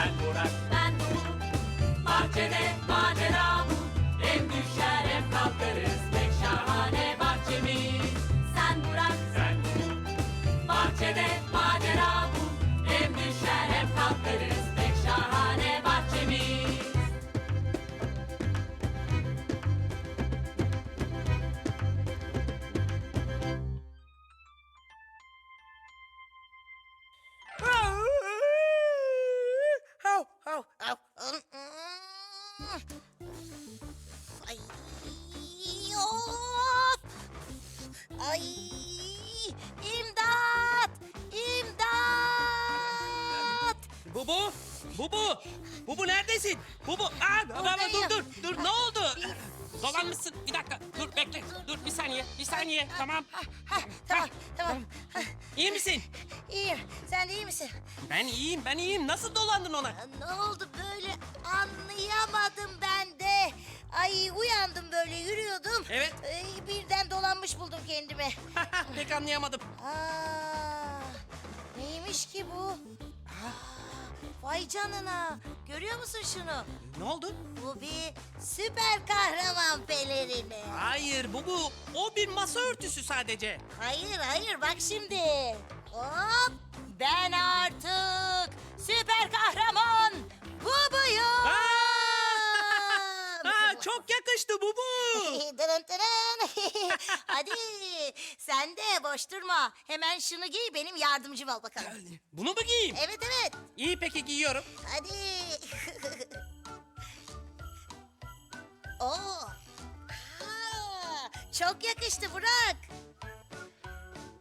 ben Bubu! Bubu! Bubu neredesin? Bubu! Aa, baba dur dur dur ne oldu? Dolanmışsın. Bir dakika. Dur bekle. Dur bir saniye. Bir saniye. Tamam. Tamam, tamam. İyi misin? İyiyim. Sen de iyi misin? Ben iyiyim. Ben iyiyim. Nasıl dolandın ona? Ya Ne oldu böyle anlayamadım ben de. Ay uyandım böyle yürüyordum. Evet. Ay, birden dolanmış buldum kendimi. Pek anlayamadım. Aa, neymiş ki bu? Aa, vay canına. Görüyor musun şunu? Ne oldu? Bu bir süper kahraman pelerini. Hayır Bubu. O bir masa örtüsü sadece. Hayır hayır bak şimdi. Hop ben artık süper kahraman Bubuyum. Aa! Aa, çok yakıştı. Dırın dırın. Hadi sen de boş durma. Hemen şunu giy benim yardımcım ol bakalım. Bunu mu giyeyim? Evet evet. İyi peki giyiyorum. Hadi. Oo. Aa, çok yakıştı Burak.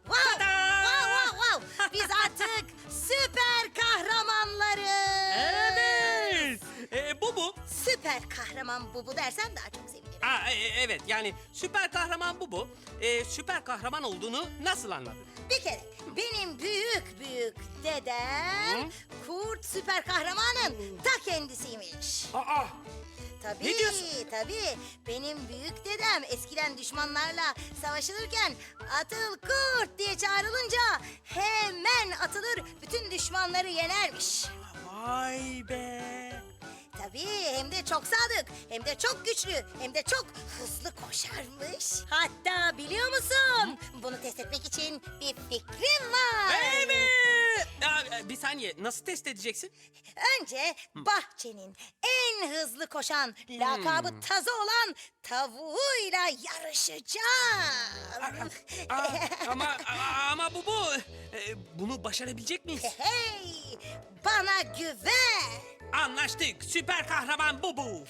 Wow. Tada! Wow wow wow. Biz artık süper kahramanlarız. Evet. Ee, Bubu. Süper kahraman Bubu dersen daha çok Aa, e- e- evet yani süper kahraman Bubu. Ee, süper kahraman olduğunu nasıl anladın? Bir kere benim büyük büyük dedem Kurt süper kahramanın ta kendisiymiş. Aa, Tabii, Ne diyorsun? tabii. Benim büyük dedem eskiden düşmanlarla savaşılırken atıl kurt diye çağrılınca hemen atılır bütün düşmanları yenermiş. vay be. Tabii hem de çok sadık, hem de çok güçlü, hem de çok hızlı koşarmış. Hatta biliyor musun? Bunu test etmek için bir fikrim var. Evet. Bir saniye nasıl test edeceksin? Önce bahçenin en hızlı koşan, lakabı tazı olan tavuğuyla yarışacağım. Aa, ama ama Bubu e, bunu başarabilecek miyiz? hey, bana güven. Anlaştık. Süper kahraman Bubu.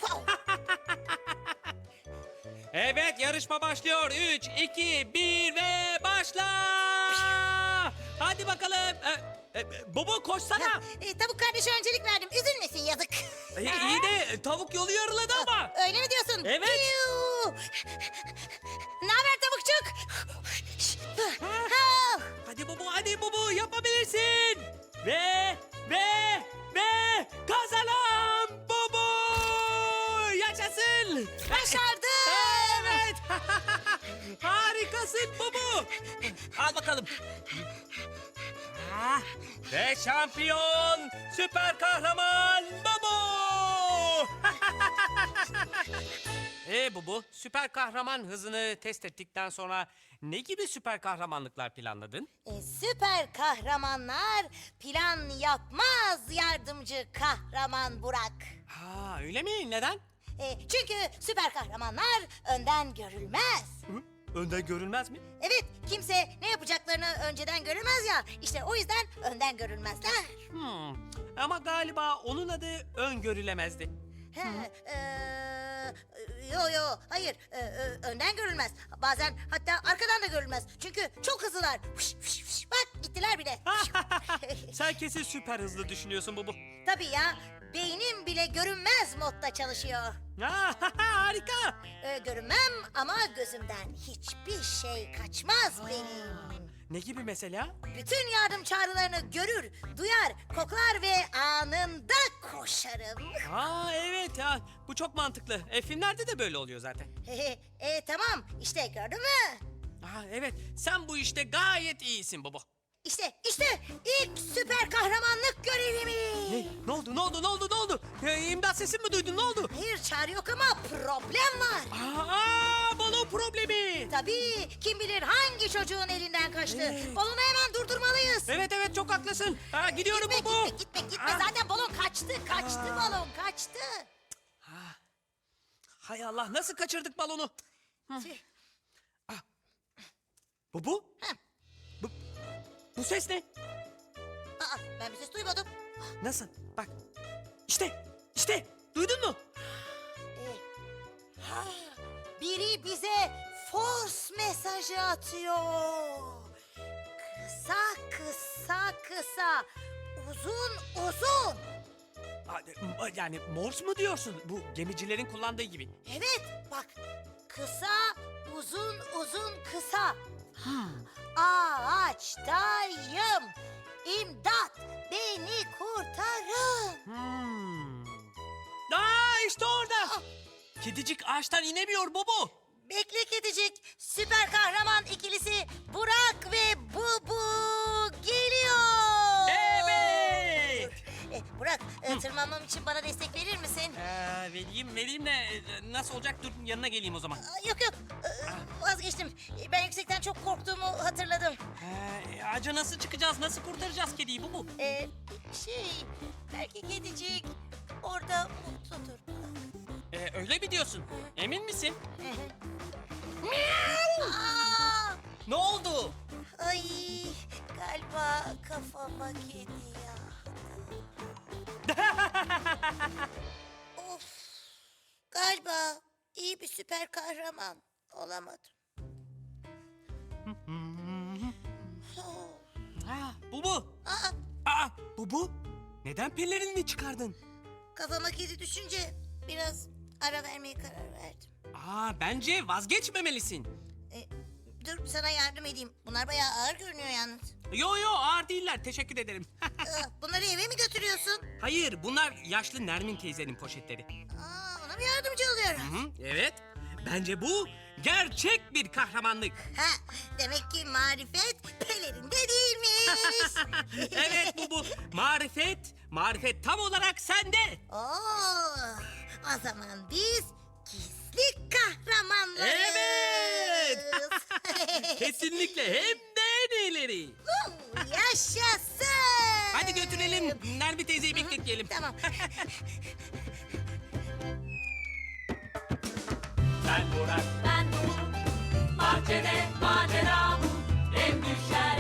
Evet yarışma başlıyor. 3, 2, 1 ve başla. Hadi bakalım. E, e, Bubu koşsana. E, tavuk kardeşe öncelik verdim. Üzülmesin yazık. E, iyi de tavuk yolu yarıladı ama. Öyle mi diyorsun? Evet. Piu! Harikasın Bubu. Al bakalım. Ah, Ve şampiyon süper kahraman Bubu. E Bubu, süper kahraman hızını test ettikten sonra ne gibi süper kahramanlıklar planladın? E, süper kahramanlar plan yapmaz yardımcı kahraman Burak. Ha öyle mi? Neden? E, çünkü süper kahramanlar önden görülmez. Hı? Önden görülmez mi? Evet, kimse ne yapacaklarını önceden göremez ya. İşte o yüzden önden görülmezler. Hmm. Ama galiba onun adı öngörülemezdi. He, e, yo yo, hayır, e, e, önden görülmez. Bazen hatta arkadan da görülmez. Çünkü çok hızlılar. Fış, fış, fış. Bak gittiler bile. Sen kesin süper hızlı düşünüyorsun Bubu. Tabii ya, beynim bile görünmez modda çalışıyor. Ha, harika. E, görünmem ama gözümden hiçbir şey kaçmaz benim. Ne gibi mesela? Bütün yardım çağrılarını görür, duyar, koklar ve anında koşarım. Ha evet ya bu çok mantıklı. E, filmlerde de böyle oluyor zaten. e, tamam, işte gördün mü? Ha evet sen bu işte gayet iyisin Bubu. İşte, işte ilk süper kahramanlık görevimiz. Ne? Ne oldu? Ne oldu? Ne oldu? Ne oldu? Ee, imdat sesimi mi duydun? Ne oldu? Hayır çağrı yok ama problem var. Aa, balon problemi. Tabii kim bilir hangi çocuğun elinden kaçtı. Evet. Balonu hemen durdurmalıyız. Evet evet çok haklısın. Ha, gidiyorum Gitme, bu. gitme, gitme, gitme. Ah. Zaten balon kaçtı, kaçtı Aa. balon, kaçtı. Hay Allah nasıl kaçırdık balonu? Tüh. Bu? Heh. Bu, bu ses ne? Aa, ben bir ses duymadım. Nasıl? Bak. İşte. işte. Duydun mu? Ee, ha, biri bize force mesajı atıyor. Kısa kısa kısa. Uzun uzun. Aa, Yani Morse mu diyorsun? Bu gemicilerin kullandığı gibi. Evet bak. Kısa uzun uzun kısa. Ağaçtayım. İmdat beni kurtarın. Hmm. Aa işte orada. Kedicik ağaçtan inemiyor Bubu. Bekle kedicik. Süper kahraman ikilisi Burak ve Bubu geliyor. Evet. E, Burak e, tırmanmam için bana destek verir misin? Ee, vereyim vereyim de e, nasıl olacak dur yanına geleyim o zaman. Aa, Yok yok vazgeçtim. Ben yüksekten çok korktuğumu hatırladım. Ee, ağaca nasıl çıkacağız? Nasıl kurtaracağız kediyi Bubu? E, şey belki kedicik orada mutludur. Ee, öyle mi diyorsun? Emin misin? Aa, Ne oldu? ay galiba kafama kedi ya. of galiba iyi bir süper kahraman olamadım. Ha, Bubu. Aa, Aa, Bubu. Neden pelerini çıkardın? kafama kedi düşünce biraz ara vermeye karar verdim. Aa, bence vazgeçmemelisin. E, dur sana yardım edeyim. Bunlar bayağı ağır görünüyor yalnız. Yo yo ağır değiller teşekkür ederim. Aa, bunları eve mi götürüyorsun? Hayır bunlar yaşlı Nermin teyzenin poşetleri. Aa, ona mı yardımcı oluyorum? Hı, evet. Bence bu gerçek bir kahramanlık. Ha, demek ki marifet pelerinde değilmiş. evet bu bu. Marifet, marifet tam olarak sende. Oo, o zaman biz gizli kahramanlarız. Evet. Kesinlikle hem de en iyileri. Yaşasın. Hadi götürelim. Nermin teyzeyi bekletmeyelim. Tamam. Ben Burak, ben bahçede macera bu. Ev düşer